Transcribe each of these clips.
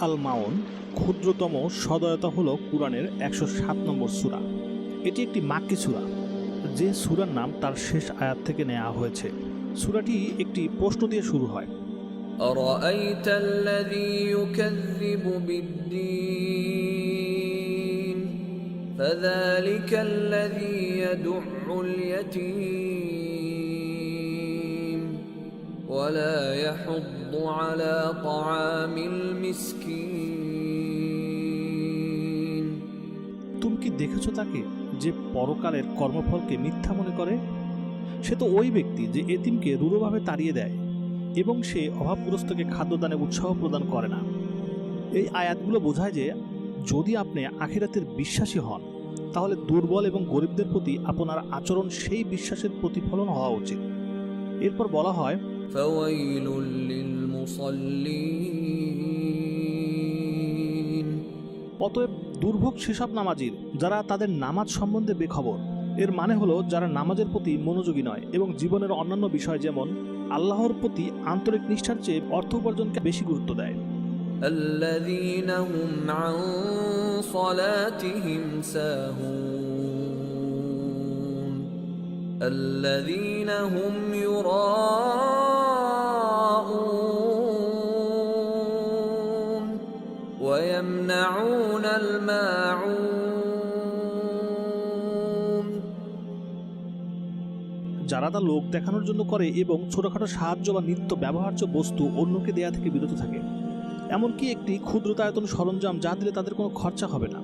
আল মাউন ক্ষুদ্রতম সদয়তা হল কোরআনের একশো সাত নম্বর সূরা এটি একটি মাক্কি সূরা যে সূরার নাম তার শেষ আয়াত থেকে নেওয়া হয়েছে সূরাটি একটি প্রশ্ন দিয়ে শুরু হয় أرأيت الذي يكذب بالدين فذلك الذي يدع اليتيم ولا يحض على طعام المسكين তুমি কি দেখেছো তাকে যে পরকালের কর্মফলকে মিথ্যা মনে করে সে তো ওই ব্যক্তি যে এতিমকে রূঢ়ভাবে তাড়িয়ে দেয় এবং সে অভাবগ্রস্তকে খাদ্যদানে উৎসাহ প্রদান করে না এই আয়াতগুলো বোঝায় যে যদি আপনি আখিরাতের বিশ্বাসী হন তাহলে দুর্বল এবং গরিবদের প্রতি আপনার আচরণ সেই বিশ্বাসের প্রতিফলন হওয়া উচিত এরপর বলা হয় فويل للمصلين অতএব দুর্ভোগ সেসব নামাজির যারা তাদের নামাজ সম্বন্ধে বেখবর এর মানে হলো যারা নামাজের প্রতি মনোযোগী নয় এবং জীবনের অন্যান্য বিষয় যেমন আল্লাহর প্রতি আন্তরিক নিষ্ঠার চেয়ে অর্থ উপার্জনকে বেশি গুরুত্ব দেয় الذين هم عن صلاتهم ساهون الذين هم يراءون ويمنعون الماعون যারা তা লোক দেখানোর জন্য করে এবং ছোটখাটো সাহায্য বা নিত্য ব্যবহার্য বস্তু অন্যকে দেয়া থেকে বিরত থাকে এমনকি একটি ক্ষুদ্রতায়তন সরঞ্জাম যা দিলে তাদের কোনো খরচা হবে না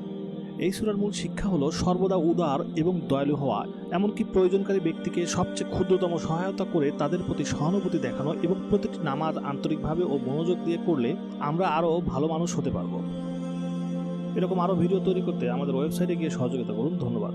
এই সুরার মূল শিক্ষা হলো সর্বদা উদার এবং দয়ালু হওয়া এমনকি প্রয়োজনকারী ব্যক্তিকে সবচেয়ে ক্ষুদ্রতম সহায়তা করে তাদের প্রতি সহানুভূতি দেখানো এবং প্রতিটি নামাজ আন্তরিকভাবে ও মনোযোগ দিয়ে করলে আমরা আরও ভালো মানুষ হতে পারবো এরকম আরও ভিডিও তৈরি করতে আমাদের ওয়েবসাইটে গিয়ে সহযোগিতা করুন। ধন্যবাদ।